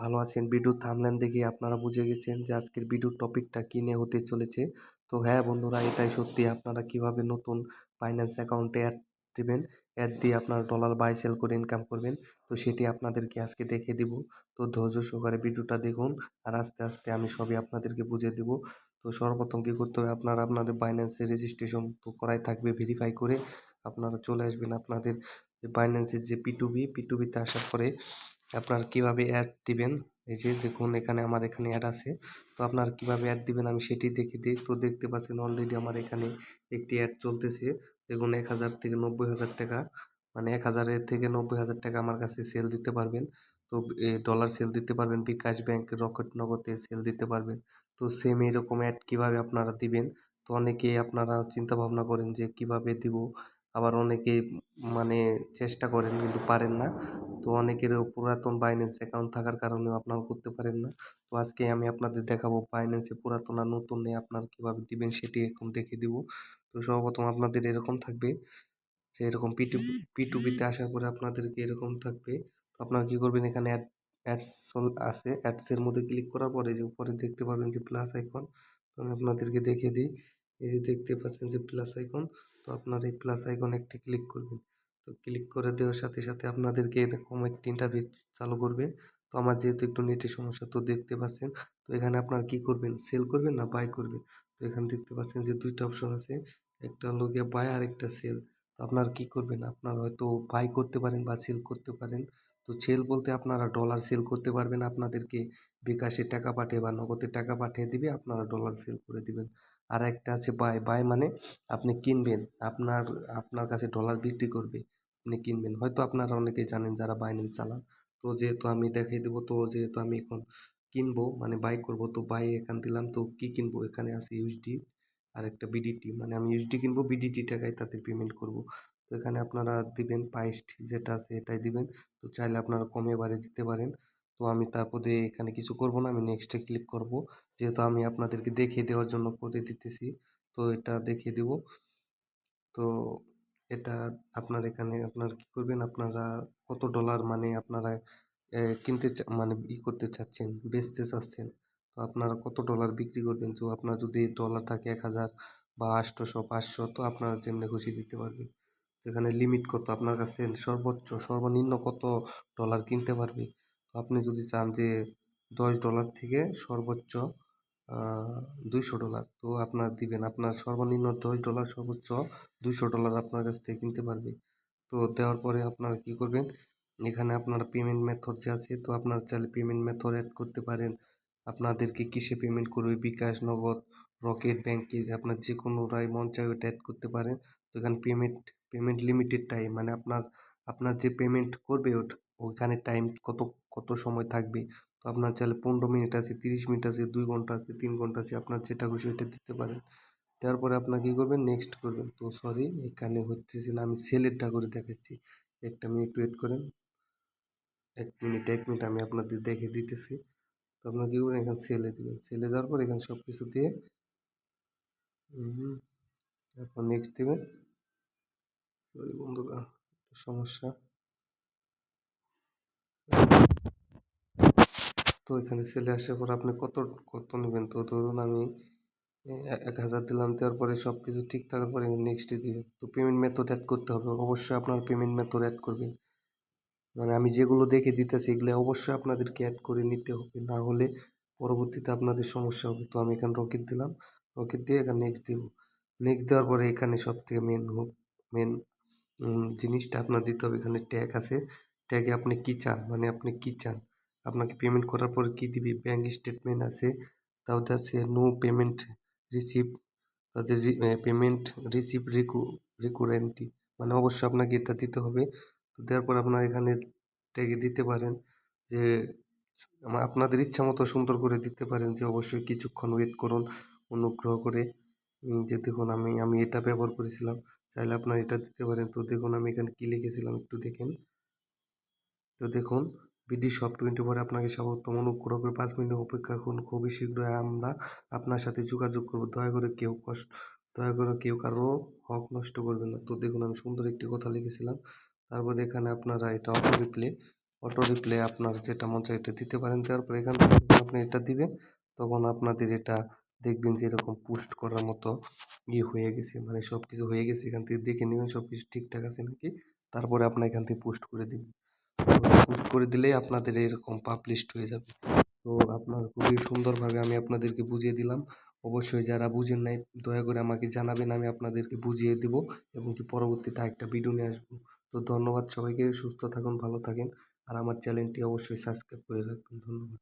ভালো আছেন। ভিডিও থামলেন দেখে আপনারা বুঝে গেছেন যে আজকের ভিডিওর টপিকটা কী নিয়ে হতে চলেছে। তো হ্যাঁ বন্ধুরা, এটাই সত্যি। আপনারা কীভাবে নতুন ফাইন্যান্স অ্যাকাউন্টে অ্যাড দেবেন অ্যাড দিয়ে আপনার ডলার বাই সেল করে ইনকাম করবেন, তো সেটি আপনাদেরকে আজকে দেখে দিব। তো ধৈর্য সহকারে ভিডিওটা দেখুন আর আস্তে আস্তে আমি সবই আপনাদেরকে বুঝিয়ে দেব। তো সর্বপ্রথম কী করতে হবে? আপনারা আপনাদের বাইন্যান্সের রেজিস্ট্রেশন তো করাই থাকবে ভেরিফাই করে আপনারা চলে আসবেন আপনাদের যে বাইন্যান্সের যে P two B two B P two বিতে আসার পরে আপনার কীভাবে অ্যাড দিবেন? এই যে, দেখুন, এখানে আমার এখানে অ্যাড আছে। তো আপনার কীভাবে অ্যাড দিবেন? আমি সেটি দেখে দিই। তো দেখতে পাচ্ছেন অলরেডি আমার এখানে একটি অ্যাড চলতেছে। দেখুন, এক হাজার থেকে নব্বই হাজার টাকা। মানে এক হাজারের থেকে নব্বই হাজার টাকা আমার কাছে সেল দিতে পারবেন। তো ডলার সেল দিতে পারবেন। বিকাশ ব্যাংক রকেট নগদে সেল দিতে পারবেন। তো সেম এরকম অ্যাড কীভাবে আপনারা দিবেন? তো অনেকেই আপনারা চিন্তা ভাবনা করেন যে কীভাবে দিব? আবার অনেকে মানে চেষ্টা করেন কিন্তু পারেন না। তো অনেকেরও পুরাতন বাইন্যান্স অ্যাকাউন্ট থাকার কারণেও আপনারা করতে পারেন না। তো আজকে আমি আপনাদের দেখাবো বাইন্যান্সে পুরাতন আর নতুনে আপনারা কীভাবে দিবেন সেটি এখন দেখে দিব। তো সর্বপ্রথম আপনাদের এরকম থাকবে যে এরকম পি টু পি টু বিতে আসার পরে আপনাদেরকে এরকম থাকবে। তো আপনারা কী করবেন এখানে অ্যাড অ্যাডস আছে অ্যাডসের মধ্যে ক্লিক করার পরে যে উপরে দেখতে পাবেন যে প্লাস আইকন তো আমি আপনাদেরকে দেখিয়ে দিই। এই যে দেখতে পাচ্ছেন যে প্লাস আইকন তো আপনার এই প্লাস আইকন একটি ক্লিক করবেন। তো ক্লিক করে দেওয়ার সাথে সাথে আপনাদেরকে এরকম একটি ইন্টারভিউ চালু করবে। তো আমার যেহেতু একটু নেটের সমস্যা, তো দেখতে পাচ্ছেন, তো এখানে আপনার কি করবেন? সেল করবেন না বাই করবেন? তো এখানে দেখতে পাচ্ছেন যে দুইটা অপশন আছে, একটা গিয়ে বাই আর একটা সেল তো আপনার কি করবেন? আপনার হয়তো বাই করতে পারেন বা সেল করতে পারেন। তো সেল বলতে আপনারা ডলার সেল করতে পারবেন, আপনাদেরকে বিকাশে টাকা পাঠিয়ে বা নগদে টাকা পাঠিয়ে দিবে, আপনারা ডলার সেল করে দিবেন। আর একটা আছে বাই বাই মানে আপনি কিনবেন, আপনার আপনার কাছে ডলার বিক্রি করবে, আপনি কিনবেন। হয়তো আপনারা অনেকেই জানেন যারা বাইন্যান্স চালান। তো যেহেতু আমি দেখিয়ে দেবো, তো যেহেতু আমি এখন কিনবো মানে বাই করব, তো বাই এখান দিলাম, তো কী কিনবো? এখানে আছে ইউএসডি আর একটা বিডিটি মানে আমি ইউএসডি কিনবো বিডিটি টাকায় তাদের পেমেন্ট করব। তো এখানে আপনারা দিবেন পাইস্ট যেটা আছে এটাই দিবেন। তো চাইলে আপনারা কমে বাড়ে দিতে পারেন। তো আমি তারপরে এখানে কিছু করব না, আমি নেক্সটে ক্লিক করব। যেহেতু আমি আপনাদেরকে দেখিয়ে দেওয়ার জন্য করে দিতেছি, তো এটা দেখিয়ে দেব। তো এটা আপনার এখানে আপনার কী করবেন, আপনারা কত ডলার মানে আপনারা কিনতে মানে ই করতে চাচ্ছেন, বেচতে চাচ্ছেন, তো আপনারা কত ডলার বিক্রি করবেন? তো আপনার যদি ডলার থাকে এক হাজার বা আটশোশো পাঁচশো, তো আপনারা যেমনি খুশি দিতে পারবেন। এখানে লিমিট কত? আপনার কাছে সর্বোচ্চ, সর্বনিম্ন কত ডলার কিনতে পারবে? আপনি যদি চান যে দশ ডলার থেকে সর্বোচ্চ দুইশো ডলার, তো আপনার দিবেন। আপনার সর্বনিম্ন দশ ডলার, সর্বোচ্চ দুইশো ডলার আপনার কাছ থেকে কিনতে পারবে। তো দেওয়ার পরে আপনারা কী করবেন? এখানে আপনার পেমেন্ট মেথড যে আছে, তো আপনার চাইলে পেমেন্ট মেথড অ্যাড করতে পারেন। আপনাদেরকে কিসে পেমেন্ট করবে? বিকাশ, নগদ, রকেট ব্যাঙ্কে আপনার যে কোনোটাই মন চায় ওটা অ্যাড করতে পারেন। তো এখানে পেমেন্ট পেমেন্ট লিমিটেড টাইম মানে আপনার আপনার যে পেমেন্ট করবে ওখানে টাইম কত কত সময় থাকবে? তো আপনার চাইলে পনেরো মিনিট আছে, তিরিশ মিনিট আছে, দুই ঘণ্টা আছে, তিন ঘণ্টা আছে, আপনার যেটা খুশি ওইটা দিতে পারেন। দেওয়ার পরে আপনার কী করবেন? নেক্সট করবেন। তো সরি এখানে হচ্ছে না, আমি সেলেরটা করে দেখাচ্ছি। একটা মিনিট ওয়েট করেন। এক মিনিট এক মিনিট আমি আপনাদের দেখে দিতেছি। তো আপনার কী করবেন? এখানে সেলে দেবেন। সেলে যাওয়ার পর এখানে সব কিছু দিয়ে তারপর নেক্সট দেবেন। সরি বন্ধুরা সমস্যা। তো এখানে সেলে আসার পর আপনি কত কত নেবেন? তো ধরুন আমি এক হাজার দিলাম, দেওয়ার পরে সব কিছু ঠিক থাকার পরে নেক্সটে দিবেন। তো পেমেন্ট মেথড অ্যাড করতে হবে, অবশ্যই আপনার পেমেন্ট মেথড অ্যাড করবেন। মানে আমি যেগুলো দেখে দিতেছি, এগুলো অবশ্যই আপনাদেরকে অ্যাড করে নিতে হবে। না হলে পরবর্তীতে আপনাদের সমস্যা হবে। তো আমি এখানে রকেট দিলাম রকেট দিয়ে এখানে নেক্সট দেবো। নেক্সট দেওয়ার পরে এখানে সব থেকে মেন হোক মেন জিনিসটা আপনার দিতে হবে। এখানে ট্যাগ আছে। ট্যাগে আপনি কী চান? মানে আপনি কী চান? আপনাকে পেমেন্ট করার পর কী দিবি? ব্যাঙ্ক স্টেটমেন্ট আছে তারপর আছে নো পেমেন্ট রিসিভ তাদের পেমেন্ট রিসিভ রিকু রিকুরেন্টি মানে অবশ্যই আপনাকে এটা দিতে হবে। তো দেওয়ার পর আপনার এখানে ট্যাগে দিতে পারেন যে আপনাদের ইচ্ছা মতো সুন্দর করে দিতে পারেন যে, অবশ্যই কিছুক্ষণ ওয়েট করুন, অনুগ্রহ করে। যে দেখুন আমি আমি এটা ব্যবহার করেছিলাম, চাইলে আপনারা এটা দিতে পারেন। তো দেখুন আমি এখানে কী লিখেছিলাম একটু দেখেন। তো দেখুন বিডি সব টোয়েন্টি ফোরে আপনাকে স্বাগতম। অনুগ্রহ করে পাঁচ মিনিট অপেক্ষা করুন। খুবই শীঘ্রই আমরা আপনার সাথে যোগাযোগ করব। দয়া করে কেউ কষ্ট, দয়া করে কেউ কারও হক নষ্ট করবেন না। তো দেখুন, আমি সুন্দর একটি কথা লিখেছিলাম। তারপর এখানে আপনারা এটা অটো রিপ্লে অটো রিপ্লে আপনার যেটা মন চায় এটা দিতে পারেন। দেওয়ার পরে এখান থেকে আপনি এটা দিবেন, তখন আপনাদের এটা দেখবেন যে এরকম পোস্ট করার মতো ইয়ে হয়ে গেছে। মানে সব কিছু হয়ে গেছে। এখান থেকে দেখে নেবেন সব কিছু ঠিকঠাক আছে নাকি? তারপরে আপনার এখান থেকে পোস্ট করে দিবেন। পোস্ট করে দিলেই আপনাদের এরকম পাবলিশড হয়ে যাবে। তো আপনার খুবই সুন্দরভাবে আমি আপনাদেরকে বুঝিয়ে দিলাম। অবশ্যই যারা বুঝেন নাই, দয়া করে আমাকে জানাবেন, আমি আপনাদেরকে বুঝিয়ে দেব এবং কি পরবর্তীতে একটা ভিডিও নিয়ে আসব। তো ধন্যবাদ সবাইকে, সুস্থ থাকুন, ভালো থাকেন। আর আমার চ্যানেলটি অবশ্যই সাবস্ক্রাইব করে রাখবেন। ধন্যবাদ।